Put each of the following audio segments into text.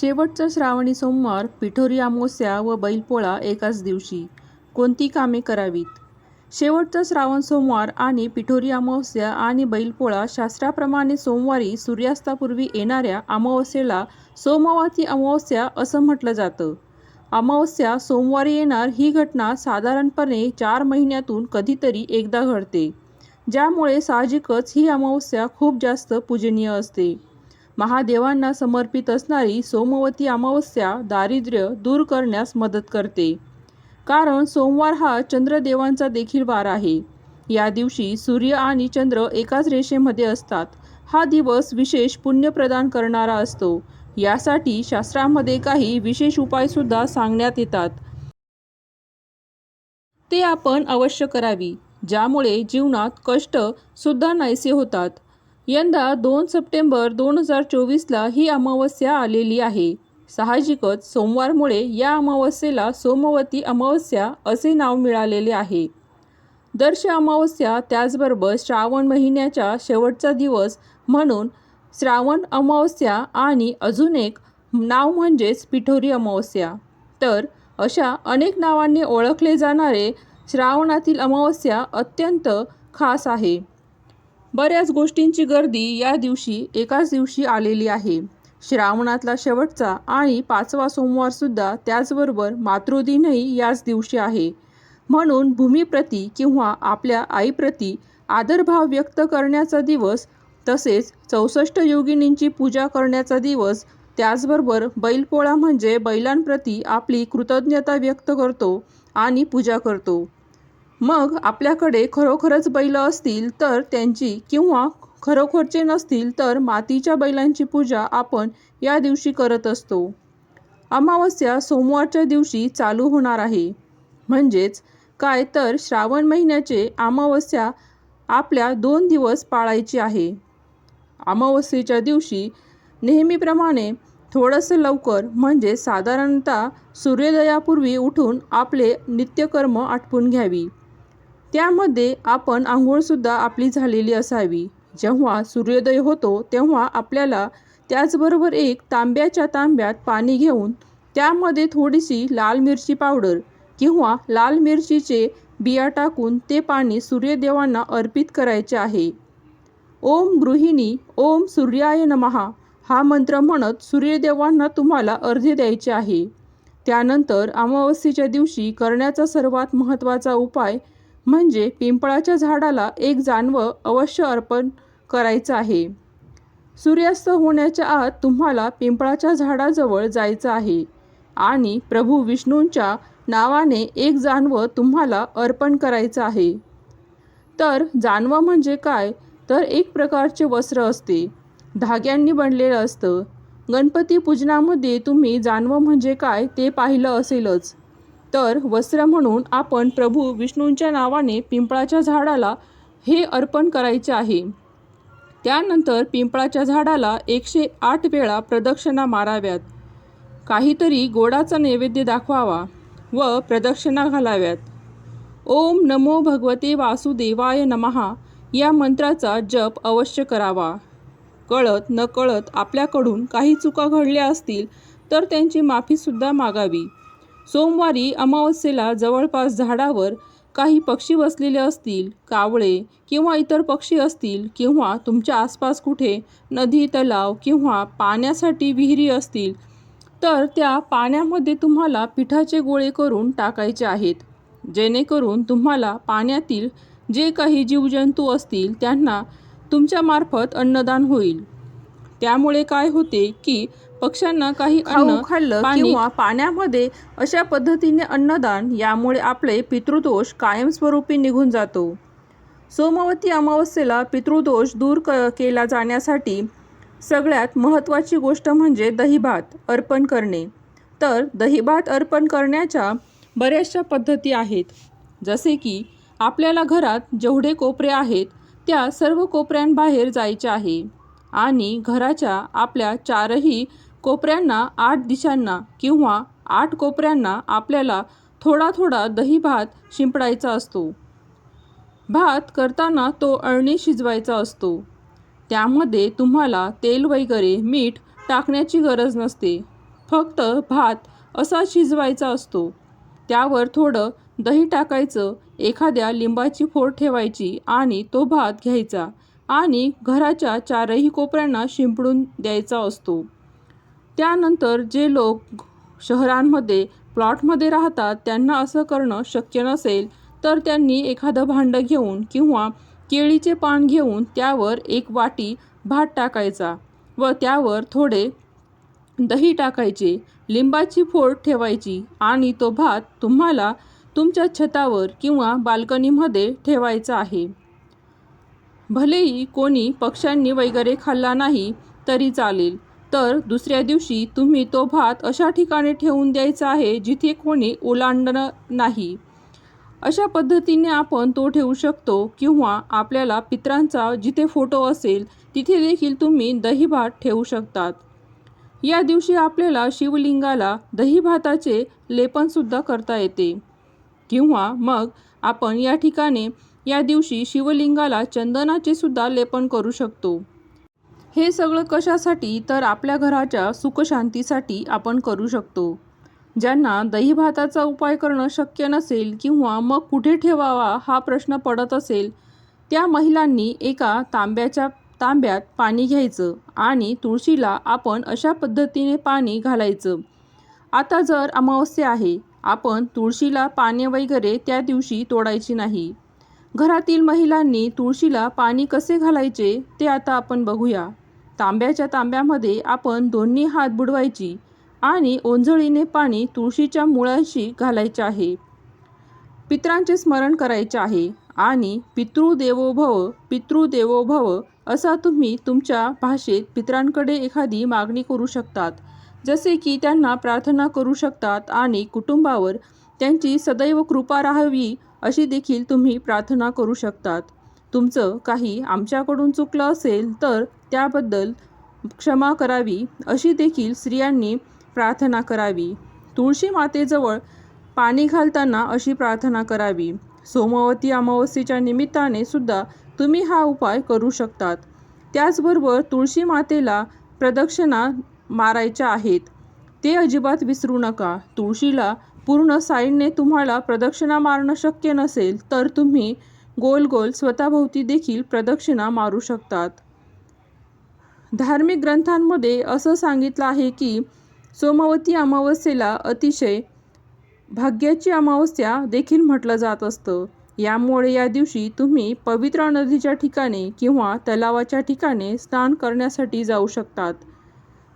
शेवटचा श्रावणी सोमवार पिठोरी अमावस्या व बैलपोळा एकाच दिवशी. कोणती कामे करावीत? शेवटचा श्रावण सोमवार आणि पिठोरी अमावस्या आणि बैलपोळा शास्त्राप्रमाणे सोमवारी सूर्यास्तापूर्वी येणाऱ्या अमावस्येला सोमवाती अमावस्या असं म्हटलं जातं. अमावस्या सोमवारी येणार ही घटना साधारणपणे चार महिन्यातून कधीतरी एकदा घडते. ज्यामुळे साहजिकच ही अमावस्या खूप जास्त पूजनीय असते. महादेवांना समर्पित असणारी सोमवती अमावस्या दारिद्र्य दूर करण्यास मदत करते. कारण सोमवार हा चंद्रदेवांचा देखील वार आहे. या दिवशी सूर्य आणि चंद्र एकाच रेषेमध्ये असतात. हा दिवस विशेष पुण्य प्रदान करणारा असतो. यासाठी शास्त्रामध्ये काही विशेष उपायसुद्धा सांगण्यात येतात. ते आपण अवश्य करावी ज्यामुळे जीवनात कष्ट सुद्धा नाहीसे होतात. यंदा दोन सप्टेंबर दोन हजार चोवीसला ही अमावस्या आलेली आहे. साहजिकच सोमवारमुळे या अमावस्येला सोमवती अमावस्या असे नाव मिळालेले आहे. दर्श अमावस्या त्याचबरोबर श्रावण महिन्याच्या शेवटचा दिवस म्हणून श्रावण अमावस्या आणि अजून एक नाव म्हणजेच पिठोरी अमावस्या. तर अशा अनेक नावांनी ओळखले जाणारे श्रावणातील अमावस्या अत्यंत खास आहे. बऱ्याच गोष्टींची गर्दी या दिवशी एकाच दिवशी आलेली आहे. श्रावणातला शेवटचा आणि पाचवा सोमवारसुद्धा त्याचबरोबर मातृदिनही याच दिवशी आहे. म्हणून भूमीप्रती किंवा आपल्या आईप्रती आदरभाव व्यक्त करण्याचा दिवस तसेच चौसष्ट योगिनींची पूजा करण्याचा दिवस त्याचबरोबर बैलपोळा म्हणजे बैलांप्रती आपली कृतज्ञता व्यक्त करतो आणि पूजा करतो. मग आपल्याकडे खरोखरच बैल असतील तर त्यांची किंवा खरोखरचे नसतील तर मातीच्या बैलांची पूजा आपण या दिवशी करत असतो. अमावस्या सोमवारच्या दिवशी चालू होणार आहे. म्हणजेच काय तर श्रावण महिन्याचे अमावस्या आपल्या दोन दिवस पाळायची आहे. अमावस्येच्या दिवशी नेहमीप्रमाणे थोडंसं लवकर म्हणजे साधारणतः सूर्योदयापूर्वी उठून आपले नित्यकर्म आटपून घ्यावी. त्यामध्ये आपण आंघोळसुद्धा आपली झालेली असावी. जेव्हा सूर्योदय होतो तेव्हा आपल्याला त्याचबरोबर एक तांब्याच्या तांब्यात पाणी घेऊन त्यामध्ये थोडीशी लाल मिरची पावडर किंवा लाल मिरचीचे बिया टाकून ते पाणी सूर्यदेवांना अर्पित करायचे आहे. ओम गृहिणी ओम सूर्याय नमहा हा मंत्र म्हणत सूर्यदेवांना तुम्हाला अर्धे द्यायचे आहे. त्यानंतर अमावस्येच्या दिवशी करण्याचा सर्वात महत्त्वाचा उपाय म्हणजे पिंपळाच्या झाडाला एक जानवं अवश्य अर्पण करायचं आहे. सूर्यास्त होण्याच्या आत तुम्हाला पिंपळाच्या झाडाजवळ जायचं आहे आणि प्रभू विष्णूंच्या नावाने एक जानवं तुम्हाला अर्पण करायचं आहे. तर जानवं म्हणजे काय? तर एक प्रकारचे वस्त्र असते. धाग्यांनी बनलेलं असतं. गणपती पूजनामध्ये तुम्ही जानवं म्हणजे काय ते पाहिलं असेलच. तर वस्त्र म्हणून आपण प्रभू विष्णूंच्या नावाने पिंपळाच्या झाडाला हे अर्पण करायचे आहे. त्यानंतर पिंपळाच्या झाडाला एकशे आठ वेळा प्रदक्षिणा माराव्यात. काहीतरी गोडाचा नैवेद्य दाखवावा व प्रदक्षिणा घालाव्यात. ओम नमो भगवते वासुदेवाय नमहा. या मंत्राचा जप अवश्य करावा. कळत नकळत आपल्याकडून काही चुका घडल्या असतील तर त्यांची माफीसुद्धा मागावी. सोमवारी अमावस्येला जवळपास झाडावर काही पक्षी बसलेले असतील कावळे किंवा इतर पक्षी असतील किंवा तुमच्या आसपास कुठे नदी तलाव किंवा पाण्यासाठी विहिरी असतील तर त्या पाण्यामध्ये तुम्हाला पिठाचे गोळे करून टाकायचे आहेत. जेणेकरून तुम्हाला पाण्यातील जे काही जीवजंतू असतील त्यांना तुमच्यामार्फत अन्नदान होईल. त्यामुळे काय होते की पक्ष्यांना काही अन्न खाल्लं किंवा पाण्यामध्ये अशा पद्धतीने अन्नदान यामुळे आपले पितृदोष कायमस्वरूपी निघून जातो. सोमवती अमावस्येला पितृदोष दूर क केला जाण्यासाठी सगळ्यात महत्त्वाची गोष्ट म्हणजे दहीभात अर्पण करणे. तर दहीभात अर्पण करण्याच्या बऱ्याचशा पद्धती आहेत. जसे की आपल्याला घरात जेवढे कोपरे आहेत त्या सर्व कोपऱ्यांबाहेर जायचे आहे आणि घराच्या आपल्या चारही कोपऱ्यांना आठ दिशांना किंवा आठ कोपऱ्यांना आपल्याला थोडा थोडा दही भात शिंपडायचा असतो. भात करताना तो अळणी शिजवायचा असतो. त्यामध्ये तुम्हाला तेल वगैरे मीठ टाकण्याची गरज नसते. फक्त भात असा शिजवायचा असतो. त्यावर थोडं दही टाकायचं एखाद्या लिंबाची फोड ठेवायची आणि तो भात घ्यायचा आणि घराच्या चारही कोपऱ्यांना शिंपडून द्यायचा असतो. त्यानंतर जे लोक शहरांमध्ये प्लॉटमध्ये राहतात त्यांना असं करणं शक्य नसेल तर त्यांनी एखादं भांडं घेऊन किंवा केळीचे पान घेऊन त्यावर एक वाटी भात टाकायचा व त्यावर थोडे दही टाकायचे लिंबाची फोड ठेवायची आणि तो भात तुम्हाला तुमच्या छतावर किंवा बाल्कनीमध्ये ठेवायचा आहे. भलेही कोणी पक्ष्यांनी वगैरे खाल्ला नाही तरी चालेल. तर दुसऱ्या दिवशी तुम्ही तो भात अशा ठिकाणी ठेवून द्यायचा आहे जिथे कोणी ओलांडणं नाही. अशा पद्धतीने आपण तो ठेवू शकतो किंवा आपल्याला पित्रांचा जिथे फोटो असेल तिथे देखील तुम्ही दही भात ठेवू शकतात. या दिवशी आपल्याला शिवलिंगाला दही भाताचे लेपनसुद्धा करता येते. किंवा मग आपण या ठिकाणी या दिवशी शिवलिंगाला चंदनाचे सुद्धा लेपन करू शकतो. हे सगळं कशासाठी तर आपल्या घराच्या सुखशांतीसाठी आपण करू शकतो. ज्यांना दही भाताचा उपाय करणं शक्य नसेल किंवा मग कुठे ठेवावा हा प्रश्न पडत असेल त्या महिलांनी एका तांब्याच्या तांब्यात पाणी घ्यायचं आणि तुळशीला आपण अशा पद्धतीने पाणी घालायचं. आता जर अमावस्या आहे आपण तुळशीला पाने वगैरे त्या दिवशी तोडायची नाही. घरातील महिलांनी तुळशीला पाणी कसे घालायचे ते आता आपण बघूया. तांब्याच्या तांब्यामध्ये आपण दोन्ही हात बुडवायची आणि ओंजळीने पाणी तुळशीच्या मुळाशी घालायचे आहे. पित्रांचे स्मरण करायचे आहे आणि पितृदेवो भव पितृदेवो भव असा तुम्ही तुमच्या भाषेत पित्रांकडे एखादी मागणी करू शकतात. जसे की त्यांना प्रार्थना करू शकतात आणि कुटुंबावर त्यांची सदैव कृपा राहावी अशी देखील तुम्ही प्रार्थना करू शकतात. तुमचं काही आमच्याकडून चुकलं असेल तर त्याबद्दल क्षमा करावी अशी देखील स्त्रियांनी प्रार्थना करावी. तुळशी मातेजवळ पाणी घालताना अशी प्रार्थना करावी. सोमवती अमावस्येच्या निमित्ताने सुद्धा तुम्ही हा उपाय करू शकतात. त्याचबरोबर तुळशी मातेला प्रदक्षिणा मारायच्या आहेत. ते अजिबात विसरू नका. तुळशीला पूर्ण साईडने तुम्हाला प्रदक्षिणा मारणं शक्य नसेल तर तुम्ही गोल गोल स्वतःभोवती देखील प्रदक्षिणा मारू शकतात. धार्मिक ग्रंथांमध्ये असं सांगितलं आहे की सोमवती अमावस्येला अतिशय भाग्याची अमावस्या देखील म्हटलं जात असतं. यामुळे या दिवशी तुम्ही पवित्र नदीच्या ठिकाणी किंवा तलावाच्या ठिकाणी स्नान करण्यासाठी जाऊ शकतात.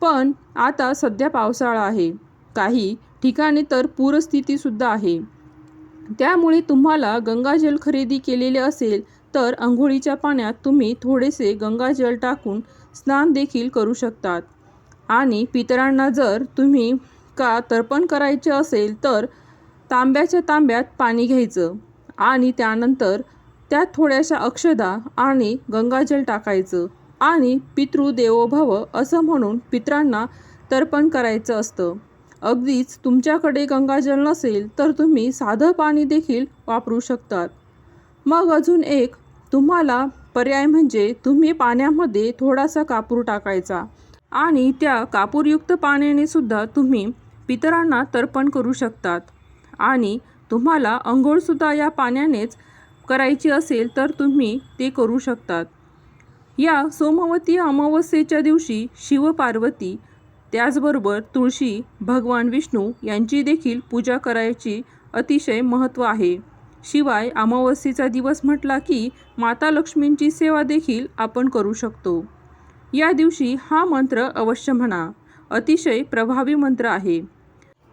पण आता सध्या पावसाळा आहे. काही ठिकाणी तर पूरस्थितीसुद्धा आहे. त्यामुळे तुम्हाला गंगाजल खरेदी केलेले असेल तर अंघोळीच्या पाण्यात तुम्ही थोडेसे गंगाजल टाकून स्नान देखील करू शकतात. आणि पितरांना जर तुम्ही का तर्पण करायचे असेल तर तांब्याच्या तांब्यात पाणी घ्यायचं आणि त्यानंतर त्यात थोड्याशा अक्षदा आणि गंगाजल टाकायचं आणि पितृ देवो भव असं म्हणून पितरांना तर्पण करायचं असतं. अगदीच तुमच्याकडे गंगाजल नसेल तर तुम्ही साधं पाणी देखील वापरू शकतात. मग अजून एक तुम्हाला पर्याय म्हणजे तुम्ही पाण्यामध्ये थोडासा कापूर टाकायचा आणि त्या कापूरयुक्त पाण्याने सुद्धा तुम्ही पितरांना तर्पण करू शकतात. आणि तुम्हाला अंघोळसुद्धा या पाण्यानेच करायची असेल तर तुम्ही ते करू शकतात. या सोमवती अमावस्येच्या दिवशी शिवपार्वती त्याचबरोबर तुळशी भगवान विष्णू यांची देखील पूजा करायची अतिशय महत्त्व आहे. शिवाय अमावस्येचा दिवस म्हटला की माता लक्ष्मींची सेवा देखील आपण करू शकतो. या दिवशी हा मंत्र अवश्य म्हणा. अतिशय प्रभावी मंत्र आहे.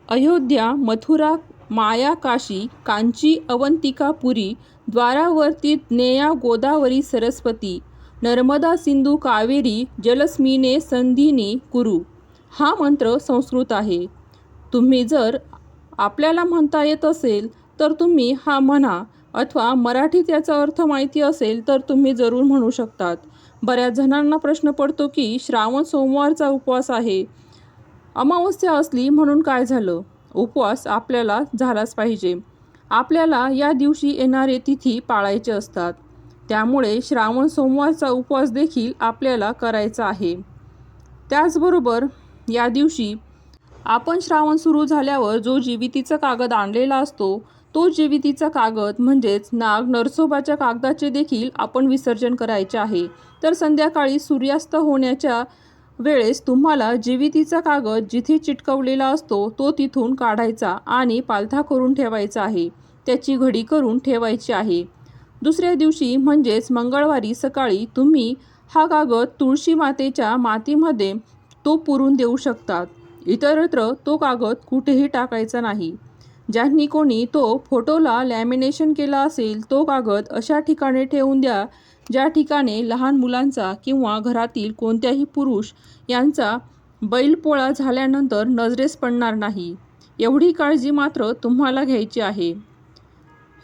अयोध्या मथुरा माया काशी कांची अवंतिका पुरी द्वारावर्ती नेया गोदावरी सरस्वती नर्मदा सिंधू कावेरी जलस्मिने संधिनी कुरु हा मंत्र संस्कृत आहे. तुम्ही जर आपल्याला म्हणता येत असेल तर तुम्ही हा म्हणा अथवा मराठीत याचा अर्थ माहिती असेल तर तुम्ही जरूर म्हणू शकतात. बऱ्याच जणांना प्रश्न पडतो की श्रावण सोमवारचा उपवास आहे. अमावस्या असली म्हणून काय झालं? उपवास आपल्याला झालाच पाहिजे. आपल्याला या दिवशी येणारे तिथी पाळायचे असतात. त्यामुळे श्रावण सोमवारचा उपवास देखील आपल्याला करायचा आहे. त्याचबरोबर या दिवशी आपण श्रावण सुरू झाल्यावर जो जीवितीचा कागद आणलेला असतो तो जीवितीचा कागद म्हणजेच नाग नरसोबाच्या कागदाचे देखील आपण विसर्जन करायचे आहे. तर संध्याकाळी सूर्यास्त होण्याच्या वेळेस तुम्हाला जीवितीचा कागद जिथे चिटकवलेला असतो तो तिथून काढायचा आणि पालथा करून ठेवायचा आहे. त्याची घडी करून ठेवायची आहे. दुसऱ्या दिवशी म्हणजेच मंगळवारी सकाळी तुम्ही हा कागद तुळशी मातेच्या मातीमध्ये तो पुरून देऊ शकतात. इतरत्र तो कागद कुठेही टाकायचा नाही. ज्यांनी कोणी तो फोटोला लॅमिनेशन केला असेल तो कागद अशा ठिकाणी ठेवून द्या ज्या ठिकाणी लहान मुलांचा किंवा घरातील कोणत्याही पुरुष यांचा बैलपोळा झाल्यानंतर नजरेस पडणार नाही. एवढी काळजी मात्र तुम्हाला घ्यायची आहे.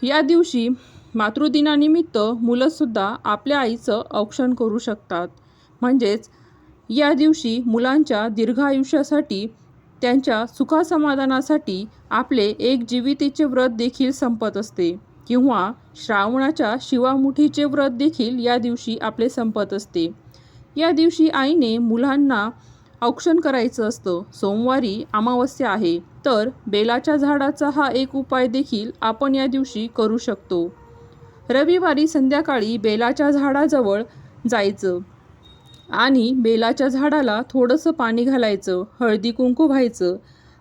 या दिवशी मातृदिनानिमित्त मुलंसुद्धा आपल्या आईचं औक्षण करू शकतात. म्हणजेच या दिवशी मुलांच्या दीर्घ आयुष्यासाठी त्यांच्या सुखासमाधानासाठी आपले एक जीवितेचे व्रत देखील संपत असते. किंवा श्रावणाच्या शिवामुठीचे व्रत देखील या दिवशी आपले संपत असते. या दिवशी आईने मुलांना औक्षण करायचं असतं. सोमवारी अमावस्या आहे. तर बेलाच्या झाडाचा हा एक उपाय देखील आपण या दिवशी करू शकतो. रविवारी संध्याकाळी बेलाच्या झाडाजवळ जायचं. आणि बेलाच्या झाडाला थोडंसं पाणी घालायचं हळदी कुंकू व्हायचं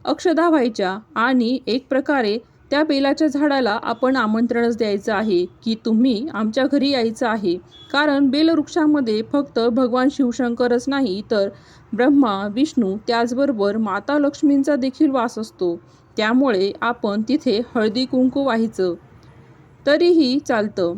अक्षदा व्हायच्या आणि एक प्रकारे त्या बेलाच्या झाडाला आपण आमंत्रणच द्यायचं आहे की तुम्ही आमच्या घरी यायचं आहे. कारण बेलवृक्षामध्ये फक्त भगवान शिवशंकरच नाही तर ब्रह्मा विष्णू त्याचबरोबर माता लक्ष्मींचा देखील वास असतो. त्यामुळे आपण तिथे हळदी कुंकू व्हायचं. तरीही चालतं.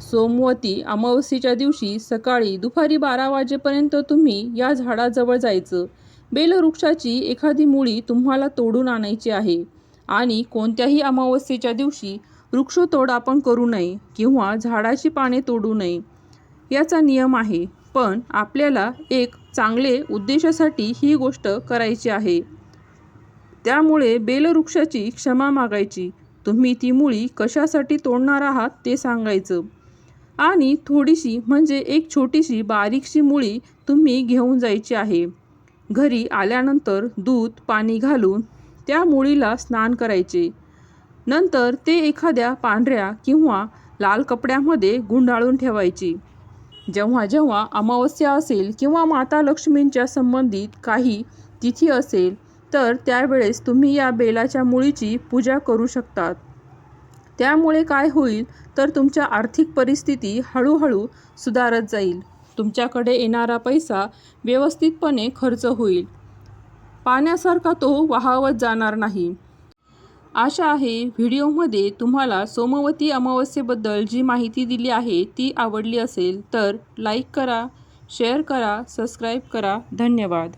सोमवती अमावस्येच्या दिवशी सकाळी दुपारी बारा वाजेपर्यंत तुम्ही या झाडाजवळ जायचं. बेलवृक्षाची एखादी मुळी तुम्हाला तोडून आणायची आहे. आणि कोणत्याही अमावस्येच्या दिवशी वृक्षतोड आपण करू नये किंवा झाडाची पाने तोडू नये. याचा नियम आहे. पण आपल्याला एक चांगले उद्देशासाठी ही गोष्ट करायची आहे. त्यामुळे बेलवृक्षाची क्षमा मागायची. तुम्ही ती मुळी कशासाठी तोडणार आहात ते सांगायचं. आणि थोडीशी म्हणजे एक छोटीशी बारीकशी मुळी तुम्ही घेऊन जायची आहे. घरी आल्यानंतर दूध पाणी घालून त्या मुळीला स्नान करायचे. नंतर ते एखाद्या पांढऱ्या किंवा लाल कपड्यामध्ये गुंडाळून ठेवायची. जेव्हा जेव्हा अमावस्या असेल किंवा माता लक्ष्मींच्या संबंधित काही तिथी असेल तर त्यावेळेस तुम्ही या बेलाच्या मुळीची पूजा करू शकतात. त्यामुळे काय होईल तर तुमच्या आर्थिक परिस्थिती हळूहळू सुधारत जाईल. तुमच्याकडे येणारा पैसा व्यवस्थितपणे खर्च होईल. पाण्यासारखा तो वाहावत जाणार नाही. आशा आहे व्हिडिओमध्ये तुम्हाला सोमवती अमावस्येबद्दल जी माहिती दिली आहे ती आवडली असेल तर लाईक करा शेअर करा सबस्क्राईब करा. धन्यवाद.